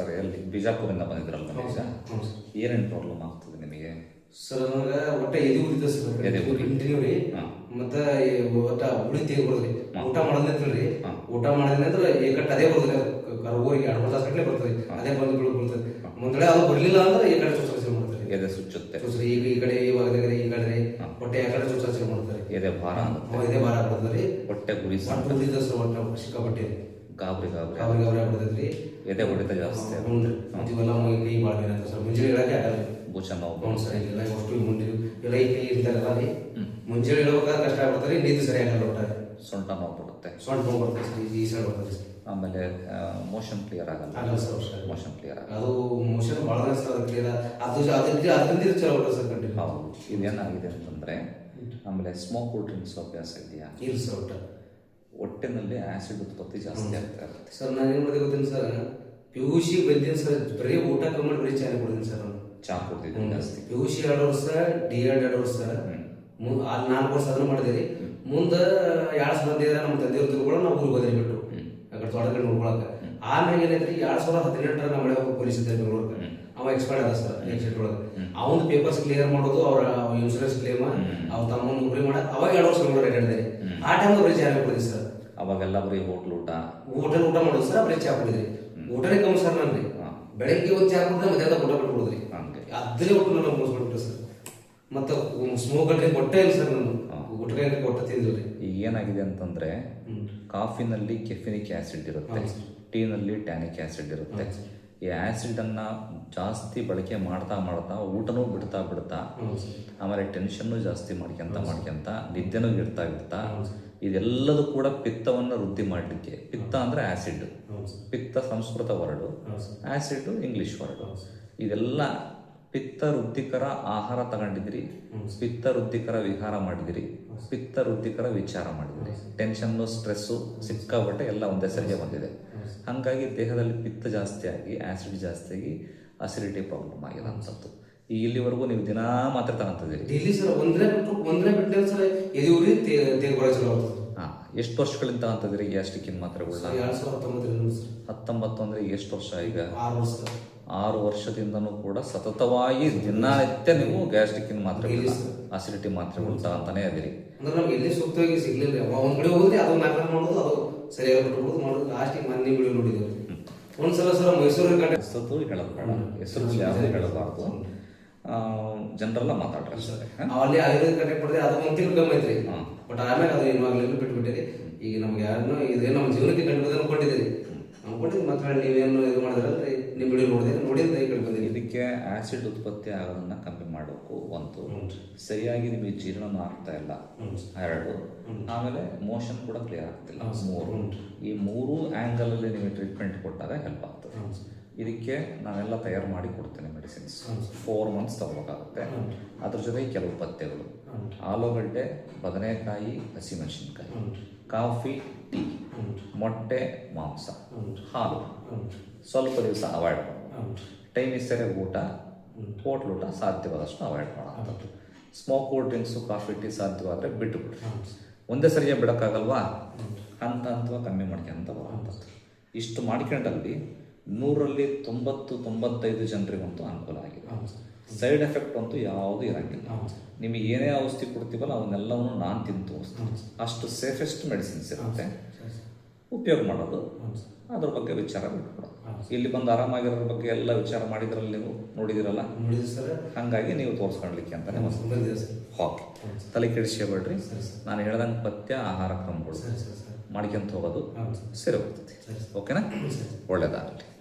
Sir ಎಲ್ಲಿ ಬಿಜಾಪುರಿಂದ ಬಂದಿದ್ರಲ್ಲ ನಿಮಗೆ ಹ್ಞೂ ಸರ್. ಏನೇನು ಪ್ರಾಬ್ಲಮ್ ಆಗ್ತದೆ ನಿಮಗೆ? ಸರ್ ನನಗೆ ಒಟ್ಟ ಎದೆ ಉರಿತ ಸರ್. ಎದೆ ಉರಿ. ಇಂಟರ್ವ್ಯೂ ರೀ ಹಾ. ಮತ್ತ ಈ ಒಟ್ಟ ಉಳಿ ತೆಗಿ ಬರೋದ್ರಿ ಊಟ ಮಾಡೋದ್ರಿ ಹಾ. ಊಟ ಮಾಡೋದ್ರಿಂದ ಏಕಟ್ ಅದೇ ಬರೋದ್ರಿ ಕರ್ಗೋರಿಗೆ ಎರಡು ಮೂರು ತಾಸು ಗಟ್ಟಲೆ ಬರ್ತದೆ ಅದೇ ಬಂದು ಬೀಳು ಬರ್ತದೆ ಮುಂದಡೆ ಅದು ಬರಲಿಲ್ಲ ಅಂದ್ರೆ ಈ ಕಡೆ ಚುಚ್ಚರಿಸಿ ಮಾಡ್ತಾರೆ. ಎದೆ ಸುಚ್ಚುತ್ತೆ ಈಗ ಈ ಕಡೆ ಈ ಭಾಗದಾಗ ಈ ಕಡೆ. ರೀ ಹೊಟ್ಟೆ ಆ ಕಡೆ ಮಾಡ್ತಾರೆ. ಎದೆ ಭಾರ ಆಗುತ್ತೆ ಎದೆ ಇದೇ ಭಾರ ರೀ ಹೊಟ್ಟೆ ಗುರಿ ಒಟ್ಟು ಸರ್ ಒಟ್ಟ ಸಿಕ್ಕಾಪಟ್ಟೆ ರೀ ಗಾಬರಿ ಗಾಬರಿ. ಅವ್ರಿಗೆ ಅವ್ರಿಗೆ ಆಗ್ಬಿಡ್ತೈತ್ರಿ. ಎದೆ ಹೊಡಿತ ಜಾಸ್ತಿ ಹ್ಞೂ ರೀ ಇವೆಲ್ಲ ಮೈ ಕೈ ಭಾಳ ಸರ್. ಮುಂಜಾನೆ ಹೇಳಕ್ಕೆ ಆಗಲ್ಲ ಭೂಷಣ ಹ್ಞೂ ಸರ್. ಇಲ್ಲ ಅಷ್ಟು ಮುಂದೆ ಎಲ್ಲ ಈ ಕೈ ಇರ್ತಾರಲ್ಲ ರೀ. ಮುಂಜಾನೆ ಹೇಳ್ಬೇಕಾದ್ರೆ ಕಷ್ಟ ಆಗ್ಬಿಡ್ತಾರೆ ನೀರು ಸರಿ ಆಗಲ್ಲ ಒಟ್ಟಾರೆ. ಸೊಂಟ ನೋವು ಬರುತ್ತೆ ಸೊಂಟ ನೋವು ಬರ್ತದೆ ಸರ್. ಈ ಸೈಡ್ ಬರ್ತದೆ ಸರ್. ಆಮೇಲೆ ಮೋಷನ್ ಕ್ಲಿಯರ್ ಆಗಲ್ಲ. ಆಗಲ್ಲ ಸರ್. ಮೋಷನ್ ಕ್ಲಿಯರ್ ಆಗಲ್ಲ. ಅದು ಮೋಷನ್ ಭಾಳ ಸರ್ ಅದು ಕ್ಲಿಯರ್ ಅದು. ಅದಕ್ಕೆ ಅದರಿಂದ ಚಲೋ ಬಿಡ್ತಾರೆ ಸರ್ ಕಂಟಿನ್ಯೂ. ಹೌದು. ಇದೇನಾಗಿದೆ ಅಂತಂದ್ರೆ ಆಮೇಲೆ ಸ್ಮೋಕ್ ಕೂಲ್ ಡ್ರಿಂಕ್ಸ್ ಅಭ್ಯಾಸ ಇದೆಯಾ? ಇಲ್ಲ ಸರ್ ಹೊಟ್ಟೆನಲ್ಲಿ ಆಸಿಡ್ ಉತ್ಪತ್ತಿ ಜಾಸ್ತಿ ಆಗ್ತಾ ಇರುತ್ತೆ. ಸರ್ ನಾನು ಏನ್ ಮಾಡಿದೆ ಗೊತ್ತೇನು ಸರ್? ಪಿ ಯು ಸಿ ಬರ್ತೀನಿ ಸರ್ ಬರೀ ಊಟ ಕಮ್ಮಿ ಬರೀ ಚಾಯ್ ಕೊಡ್ತೀನಿ ಸರ್ ನಾನು. ಚಾ ಕೊಡ್ತಿದ್ದೀನಿ ಜಾಸ್ತಿ. ಪಿ ಯು ಸಿ ಎರಡು ವರ್ಷ ಡಿ ಎಡ್ ಎರಡು ವರ್ಷ. ಮುಂದೆ ಅಲ್ಲಿ ನಾಲ್ಕು ವರ್ಷ ಅದನ್ನು ಮಾಡಿದಿರಿ ಮುಂದೆ ಎರಡು ಸಾವಿರ ಬಂದಿದ್ರೆ ನಮ್ಮ ತಂದೆಯವ್ರ ತಿಳ್ಕೊಳ್ಳೋ ನಾವು ಊರಿಗೆ ಹೋದ್ರಿ ಬಿಟ್ಟು. ಆ ಕಡೆ ತೋಟದಲ್ಲಿ ನೋಡ್ಕೊಳಕ್ಕೆ ಆಮೇಲೆ ಏನೈತ್ರಿ ಎರಡು ಸಾವಿರ ಹದಿನೆಂಟರ ನಮ್ಮ ಮಳೆ ಪೊಲೀಸ್ ಇದ್ದ ಬೆಂಗಳೂರಿಗೆ. ಅವ ಎಕ್ಸ್ಪೈರ್ಡ್ ಅದ ಸರ್ ಎಕ್ಸಿಟ್ ಒಳಗೆ. ಅವನ ಪೇಪರ್ಸ್ ಕ್ಲಿಯರ್ ಮಾಡೋದು ಅವ್ರ ಇನ್ಶೂರೆನ್ಸ್ ಕ್ಲೇಮ್ ಅವ್ರ ತಮ್ಮ ನೌಕರಿ ಮಾಡ ಅವಾಗ ಎರಡು ವರ್ಷ ಬೆಂಗಳೂರು ಅಡ್ಡಾಡಿದೆ ಆ ಟೈಮ್ ಬರೀ ಜಾರಿ ಕೊಡಿದ್ರಿ ಸರ್. ಅವಾಗೆಲ್ಲ ಬರೀ ಹೋಟ್ಲ್ ಊಟ. ಹೋಟೆಲ್ ಊಟ ಮಾಡೋದು ಸರ್ ಬರೀ ಚಾ ಕುಡಿದ್ರಿ. ಊಟನೇ ಕಮ್ಮಿ ಸರ್ ನನ್ರಿ. ಬೆಳಗ್ಗೆ ಒಂದು ಚಾ ಕುಡಿದ್ರೆ ಮಧ್ಯಾಹ್ನ ಊಟ ಬಿಟ್ಬಿಡುದ್ರಿ ಹಂಗೆ. ಅದ್ರೇ ಒಟ್ಟು ನಾನು ಮುಗಿಸ್ಬಿಟ್ಟು ಸರ್. ಮತ್ತೆ ಸ್ಮೋಕ್ ಅಂದ್ರೆ ಕೊಟ್ಟೆ ಇಲ್ಲ ಸರ್ ನಾನು ಊಟಕ್ಕೆ ಕೊಟ್ಟ ತಿಂದಿಲ್ರಿ ಈಗ ಏನಾಗಿದೆ ಅಂತಂದ್ರೆ ಕಾಫಿನಲ್ಲಿ ಕೆಫಿನಿಕ್ ಆಸಿಡ್ ಇರುತ್ತೆ. ಟೀನಲ್ಲಿ ಟ್ಯಾನಿಕ್ ಆಸಿಡ್ ಇರುತ್ತೆ. ಈ ಆಸಿಡ್ ಅನ್ನ ಜಾಸ್ತಿ ಬಳಕೆ ಮಾಡ್ತಾ ಮಾಡ್ತಾ ಊಟನೂ ಬಿಡ್ತಾ ಬಿಡ್ತಾ ಆಮೇಲೆ ಟೆನ್ಷನ್ನು ಜಾಸ್ತಿ ಮಾಡ್ಕೊಂತ ಮಾಡ್ಕೊಂತ ನಿದ್ದೆನೂ ಇಡ್ತಾ ಇಡ್ತಾ ಇದೆಲ್ಲದೂ ಕೂಡ ಪಿತ್ತವನ್ನು ವೃದ್ಧಿ ಮಾಡಲಿಕ್ಕೆ. ಪಿತ್ತ ಅಂದ್ರೆ ಸರ್. ಪಿತ್ತ Sanskrit word. Acid English word. ಇದೆಲ್ಲ ಪಿತ್ತ ವೃದ್ಧಿಕರ ಆಹಾರ ತಗೊಂಡಿದ್ರಿ ಪಿತ್ತ ವೃದ್ಧಿಕರ ವಿಹಾರ ಮಾಡಿದಿರಿ ಪಿತ್ತ ವೃದ್ಧಿಕರ ವಿಚಾರ ಮಾಡಿದಿರಿ ಟೆನ್ಷನ್ನು ಸ್ಟ್ರೆಸ್ಸು ಸಿಕ್ಕಾಬಟ್ಟೆ ಎಲ್ಲ ಒಂದೇ ಸರಿಗೆ ಬಂದಿದೆ. ಹಾಗಾಗಿ ದೇಹದಲ್ಲಿ ಪಿತ್ತ ಜಾಸ್ತಿ ಆಗಿ ಆಸಿಡ್ ಜಾಸ್ತಿ ಆಗಿ ಅಸಿಡಿಟಿ ಪ್ರಾಬ್ಲಮ್ ಆಗಿರೋಂಥದ್ದು. ಈ ಇಲ್ಲಿವರೆಗೂ ನೀವು ದಿನಾ ಮಾತ್ರ ತಗೊಂತಿದ್ದೀರಿ ಡೈಲಿ ಸರ್ ಒಂದ್ರೆ ಬಿಟ್ಟು ಒಂದ್ರೆ ಬಿಟ್ಟರೆ ಸರ್ ಎದೆ ಉರಿ ಬರೋ ಚಲೋ ಆಗ್ತದೆ ಹಾ ಎಷ್ಟು ವರ್ಷಗಳಿಂದ ತಗೊಂತಿದ್ದೀರಿ ಗ್ಯಾಸ್ಟ್ರಿಕ್ಕಿನ ಮಾತ್ರೆಗಳನ್ನ ಮಾತ್ರ ಎರಡ್ ಸಾವಿರದ ಹತ್ತೊಂಬತ್ತರಿಂದ ಸರ್. ಹತ್ತೊಂಬತ್ತು ಅಂದ್ರೆ ಎಷ್ಟು ವರ್ಷ ಈಗ? ಆರು ವರ್ಷ ಆರು ವರ್ಷದಿಂದನೂ ಕೂಡ ಸತತವಾಗಿ ದಿನನಿತ್ಯ ನೀವು ಗ್ಯಾಸ್ಟ್ರಿಕ್ಕಿನ ಮಾತ್ರೆಗಳನ್ನ ಅಸಿಡಿಟಿ ಮಾತ್ರೆಗಳು ತಗೊಂತಾನೆ ಇದೀರಿ ಅಂದ್ರೆ ನಮ್ಗೆ ಎಲ್ಲಿ ಸೂಕ್ತವಾಗಿ ಸಿಗ್ಲಿಲ್ಲ ರೀ. ಒಂದ್ ಕಡೆ ಹೋದ್ರೆ ಅದು ನಾಲ್ಕು ಮಾಡೋದು ಅದು ಸರಿಯಾಗಿ ಬಿಟ್ಬಿಡೋದು ಮಾಡೋದು. ಲಾಸ್ಟಿಗೆ ಮೊನ್ನೆ ವಿಡಿಯೋ ನೋಡಿದ್ದೇವೆ. ಒಂದ್ಸಲ ಸರ್ ಮೈಸೂರಿಗೆ ಕಡೆ ಹೆಸರು ಬೇಡ ಹೆಸರು ಯಾವುದು ಹೇಳಬಾರ್ದು. ಜನರೆಲ್ಲ ಮಾತಾಡ್ರಿ ಅಷ್ಟೇ? ಅಲ್ಲಿ ಆಯುರ್ವೇದ ಕಂಡಕ್ಟ್ ಮಾಡಿದ್ರೆ ಅದು ಒಂದು ತಿಂಗಳು ಕಮ್ಮಿ ಐತ್ರಿ. ಬಟ್ ಆಮೇಲೆ ಅದು ಏನು ಆಗ್ಲಿಲ್ಲ ಬಿಟ್ಬಿಟ್ಟಿರಿ. ಈಗ ನಮ್ಗೆ ಯಾರನ್ನೂ ಇದೇ ನಮ್ಮ ಜೀವನಕ್ಕೆ ಕಂಡುಬಂದ್ರೆ ಕೊಟ್ಟಿದ್ದೀರಿ. ನಾವು ಕೊಟ್ಟಿದ್ದು ಮತ್ತೆ ನೀವೇನು ಇದು ಮಾಡಿದ್ರಲ್ರಿ? ನಿಮ್ಮ ಬಿಡಿ ನೋಡಿದ್ರೆ ನೋಡಿದ್ರೆ ಈ ಕಡೆ ಬಂದಿರಿ. ಇದಕ್ಕೆ ಆಸಿಡ್ ಉತ್ಪತ್ತಿ ಆಗೋದನ್ನ ಕಮ್ಮಿ ಮಾಡಬೇಕು ಒಂದು. ಸರಿಯಾಗಿ ನಿಮಗೆ ಜೀರ್ಣನೂ ಆಗ್ತಾ ಇಲ್ಲ ಎರಡು. ಆಮೇಲೆ ಮೋಷನ್ ಕೂಡ ಕ್ಲಿಯರ್ ಆಗ್ತಿಲ್ಲ ಮೂರು. ಈ ಮೂರು ಆ್ಯಂಗಲಲ್ಲಿ ನೀವು ಟ್ರೀಟ್ಮೆಂಟ್ ಕೊಟ್ಟಾಗ ಹೆಲ್ಪ್ ಆಗ್ತದೆ. ಇದಕ್ಕೆ ನಾನೆಲ್ಲ ತಯಾರು ಮಾಡಿ ಕೊಡ್ತೇನೆ ಮೆಡಿಸಿನ್ಸ್ ಫೋರ್ ಮಂತ್ಸ್ ತಗೋಬೇಕಾಗುತ್ತೆ. ಅದ್ರ ಜೊತೆಗೆ ಕೆಲವು ಪಥ್ಯಗಳು. ಆಲೂಗಡ್ಡೆ ಬದನೆಕಾಯಿ ಹಸಿಮೆಣಸಿನ್ಕಾಯಿ. Coffee tea. ಮೊಟ್ಟೆ ಮಾಂಸ. ಹಾಲು. ಸ್ವಲ್ಪ ದಿವಸ ಅವಾಯ್ಡ್ ಮಾಡೋದು ಟೈಮ್ ಸರಿಯಾಗಿ ಊಟ ಹೋಟ್ಲ್ ಊಟ ಸಾಧ್ಯವಾದಷ್ಟು ಅವಾಯ್ಡ್ ಮಾಡೋದು smoke cold drinks coffee tea ಸಾಧ್ಯವಾದರೆ ಬಿಟ್ಟು ಬಿಡ್ರಿ. ಒಂದೇ ಸರಿಯಾಗಿ ಬಿಡೋಕ್ಕಾಗಲ್ವಾ? ಹಂತ ಹಂತವಾಗಿ ಕಮ್ಮಿ ಮಾಡ್ಕೊಂತ ಬರುವಂಥದ್ದು ಇಷ್ಟು ಮಾಡ್ಕೊಂಡಲ್ಲಿ ನೂರಲ್ಲಿ ತೊಂಬತ್ತು ತೊಂಬತ್ತೈದು ಜನರಿಗಂತೂ ಅನುಕೂಲ ಆಗಿದೆ. ಸೈಡ್ ಎಫೆಕ್ಟ್ ಅಂತೂ ಯಾವುದೂ ಇರಂಗಿಲ್ಲ. ನಿಮಗೆ ಏನೇ ಔಷಧಿ ಕೊಡ್ತೀವಲ್ಲ ಅವನ್ನೆಲ್ಲವನ್ನು ನಾನು ತಿಂತು ಅಷ್ಟು ಸೇಫೆಸ್ಟ್ ಮೆಡಿಸಿನ್ಸ್ ಇರುತ್ತೆ. ಉಪಯೋಗ ಮಾಡೋದು. ಅದ್ರ ಬಗ್ಗೆ ವಿಚಾರ ಬಿಟ್ಕೊಡೋದು ಇಲ್ಲಿ ಬಂದು ಆರಾಮಾಗಿರೋದ್ರ ಬಗ್ಗೆ ಎಲ್ಲ ವಿಚಾರ ಮಾಡಿದ್ರಲ್ಲಿ ನೀವು ನೋಡಿದಿರಲ್ಲ? ಹಂಗಾಗಿ ಸರ್. ಹಾಗಾಗಿ ನೀವು ತೋರಿಸ್ಕೊಳ್ಲಿಕ್ಕೆ ಅಂತಾನೆ ಹಾಕಿ ತಲೆ ಕೆಡಿಸ್ಕೋಬೇಡ್ರಿ. ನಾನು ಹೇಳ್ದಂಗೆ ಪಥ್ಯ ಆಹಾರ ಕ್ರಮಗಳು. ಮಾಡ್ಕೊಂತ ಹೋಗೋದು ಸರಿ. ಹೋಗ್ತದೆ. ಓಕೆನಾ? ಒಳ್ಳೇದಾಗಲಿ.